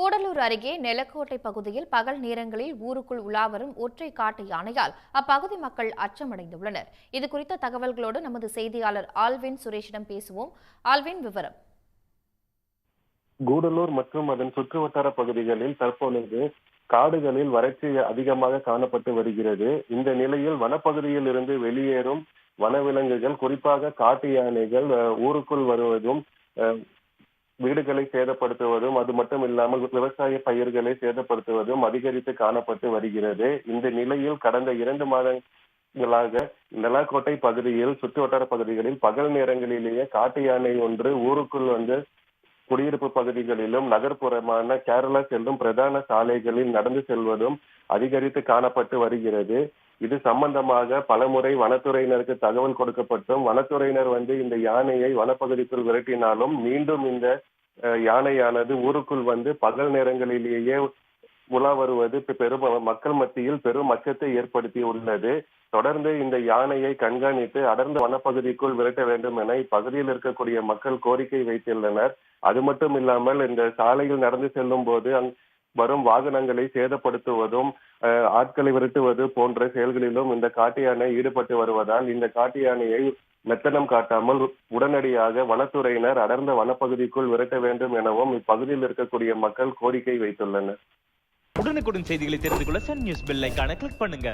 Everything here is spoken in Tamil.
கூடலூர் அருகே நெலக்கோட்டை பகுதியில் பகல் நேரங்களில் ஊருக்குள் உலாவரும் ஒற்றை காட்டு யானையால் அப்பகுதி மக்கள் அச்சமடைந்துள்ளனர். இது குறித்த தகவல்களோடு நமது செய்தியாளர் ஆல்வின் சுரேஷிடம் பேசுவோம். ஆல்வின் விவரம். கூடலூர் மற்றும் அதன் சுற்றுவட்டார பகுதிகளில் தற்பொழுது காடுகளில் வறட்சி அதிகமாக காணப்பட்டு வருகிறது. இந்த நிலையில் வனப்பகுதியில் இருந்து வெளியேறும் வனவிலங்குகள் குறிப்பாக காட்டு யானைகள் அஹ், ஊருக்குள் வருவதும் அஹ், வீடுகளை சேதப்படுத்துவதும் அது மட்டும் இல்லாமல் விவசாய பயிர்களை சேதப்படுத்துவதும் அதிகரித்து காணப்பட்டு வருகிறது. இந்த நிலையில் கடந்த இரண்டு மாதங்களாக நெலாக்கோட்டை பகுதியில் சுற்று வட்டார பகுதிகளில் பகல் நேரங்களிலேயே காட்டு யானை ஒன்று ஊருக்குள் வந்து குடியிருப்பு பகுதிகளிலும் நகர்ப்புறமான கேரளா செல்லும் பிரதான சாலைகளில் நடந்து செல்வதும் அதிகரித்து காணப்பட்டு வருகிறது. இது சம்பந்தமாக பலமுறை வனத்துறையினருக்கு தகவல் கொடுக்கப்பட்டும் வனத்துறையினர் வந்து இந்த யானையை வனப்பகுதிக்குள் விரட்டினாலும் மீண்டும் இந்த யானையானது ஊருக்குள் வந்து பகல் நேரங்களிலேயே உலா வருவது பெரும் மக்கள் மத்தியில் பெரும் அச்சத்தை ஏற்படுத்தி உள்ளது. தொடர்ந்து இந்த யானையை கண்காணித்து அடர்ந்த வனப்பகுதிக்குள் விரட்ட வேண்டும் என இப்பகுதியில் இருக்கக்கூடிய மக்கள் கோரிக்கை வைத்துள்ளனர். அது மட்டும் இல்லாமல் இந்த சாலையில் நடந்து செல்லும் போது அங் வரும் வாகனங்களை சேதப்படுத்துவதும் ஆட்களை விரட்டுவது போன்ற செயல்களிலும் இந்த காட்டு யானை ஈடுபட்டு வருவதால் இந்த காட்டு யானையை மெத்தனம் காட்டாமல் உடனடியாக வனத்துறையினர் அடர்ந்த வனப்பகுதிக்குள் விரட்ட வேண்டும் எனவும் இப்பகுதியில் இருக்கக்கூடிய மக்கள் கோரிக்கை வைத்துள்ளனர். உடனுக்குடன் செய்திகளை தெரிந்து கொள்ள சன் நியூஸ் பெல் கிளிக் பண்ணுங்க.